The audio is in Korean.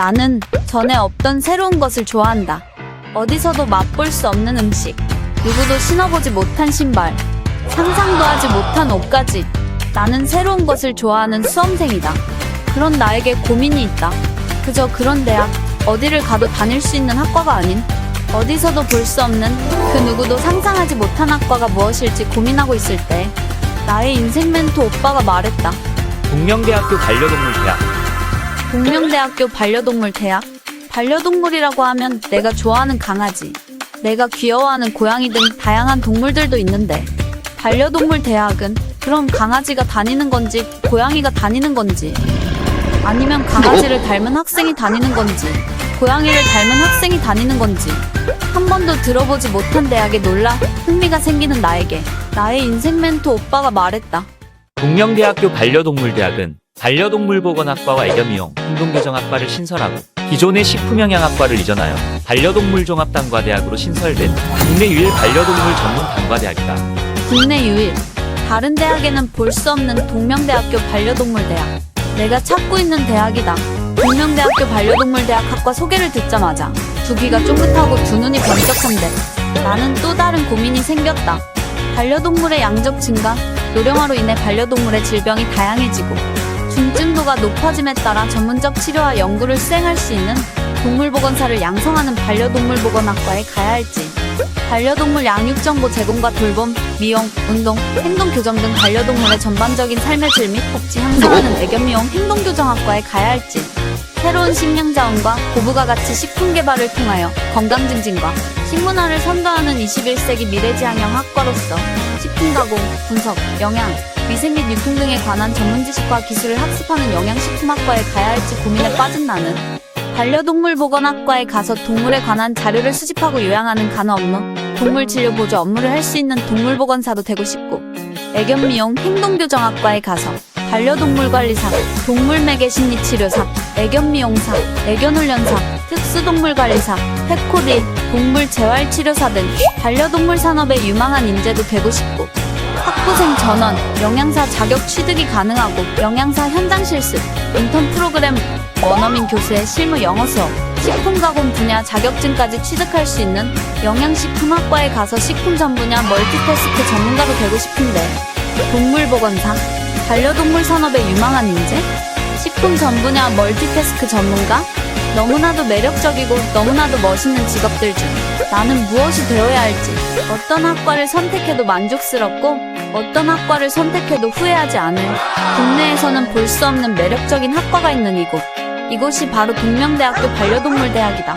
나는 전에 없던 새로운 것을 좋아한다. 어디서도 맛볼 수 없는 음식, 누구도 신어보지 못한 신발, 상상도 하지 못한 옷까지. 나는 새로운 것을 좋아하는 수험생이다. 그런 나에게 고민이 있다. 그저 그런 대학, 어디를 가도 다닐 수 있는 학과가 아닌, 어디서도 볼 수 없는 그 누구도 상상하지 못한 학과가 무엇일지 고민하고 있을 때, 나의 인생 멘토 오빠가 말했다. 동명대학교 반려동물 대학. 동명대학교 반려동물 대학? 반려동물이라고 하면 내가 좋아하는 강아지, 내가 귀여워하는 고양이 등 다양한 동물들도 있는데, 반려동물 대학은 그럼 강아지가 다니는 건지, 고양이가 다니는 건지, 아니면 강아지를 닮은 학생이 다니는 건지, 고양이를 닮은 학생이 다니는 건지, 한 번도 들어보지 못한 대학에 놀라 흥미가 생기는 나에게, 나의 인생 멘토 오빠가 말했다. 동명대학교 반려동물 대학은 반려동물 보건학과와 애견미용, 행동교정학과를 신설하고 기존의 식품영양학과를 이전하여 반려동물 종합단과대학으로 신설된 국내 유일 반려동물 전문 단과대학이다. 국내 유일. 다른 대학에는 볼 수 없는 동명대학교 반려동물 대학. 내가 찾고 있는 대학이다. 동명대학교 반려동물 대학 학과 소개를 듣자마자 두 귀가 쫑긋하고 두 눈이 번쩍한데 나는 또 다른 고민이 생겼다. 반려동물의 양적 증가, 노령화로 인해 반려동물의 질병이 다양해지고 중증도가 높아짐에 따라 전문적 치료와 연구를 수행할 수 있는 동물보건사를 양성하는 반려동물보건학과에 가야 할지 반려동물 양육 정보 제공과 돌봄, 미용, 운동, 행동 교정 등 반려동물의 전반적인 삶의 질 및 복지 향상하는 애견미용 행동교정학과에 가야 할지 새로운 식량 자원과 고부가 가치 식품 개발을 통하여 건강 증진과 식문화를 선도하는 21세기 미래지향형 학과로서 식품 가공, 분석, 영양, 위생 및 유통 등에 관한 전문 지식과 기술을 학습하는 영양식품학과에 가야 할지 고민에 빠진 나는 반려동물 보건학과에 가서 동물에 관한 자료를 수집하고 요양하는 간호 업무, 동물 진료 보조 업무를 할 수 있는 동물보건사도 되고 싶고, 애견미용 행동교정학과에 가서 반려동물 관리사, 동물 매개 심리 치료사, 애견미용사, 애견훈련사, 특수동물 관리사, 페코디, 동물 재활 치료사 등 반려동물 산업에 유망한 인재도 되고 싶고, 학부생 전원, 영양사 자격 취득이 가능하고 영양사 현장 실습, 인턴 프로그램, 원어민 교수의 실무 영어 수업, 식품 가공 분야 자격증까지 취득할 수 있는 영양식품학과에 가서 식품 전 분야 멀티태스크 전문가로 되고 싶은데 동물보건사, 반려동물 산업에 유망한 인재, 식품 전 분야 멀티태스크 전문가, 너무나도 매력적이고 너무나도 멋있는 직업들 중 나는 무엇이 되어야 할지, 어떤 학과를 선택해도 만족스럽고 어떤 학과를 선택해도 후회하지 않을 국내에서는 볼 수 없는 매력적인 학과가 있는 이곳. 이곳이 바로 동명대학교 반려동물 대학이다.